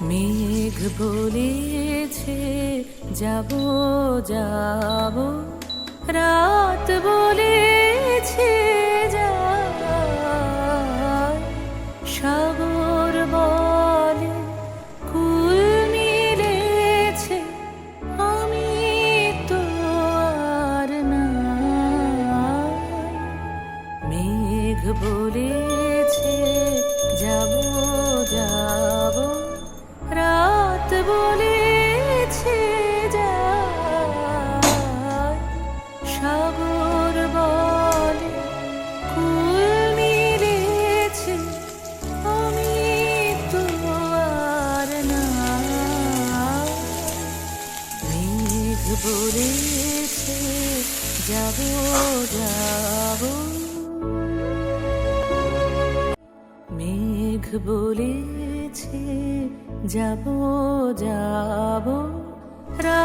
মেঘ বলেছে যাব যাব। রাত বলেছে সাগর বলে, কুল মিলেছে, আমি তো আর নাই। মেঘ বলেছে, যাব বলেছে যায় সাগর বলে কুল আমি তো না মেঘ যাব যাব। মেঘ বলেছে কাছে যাব যাব। রা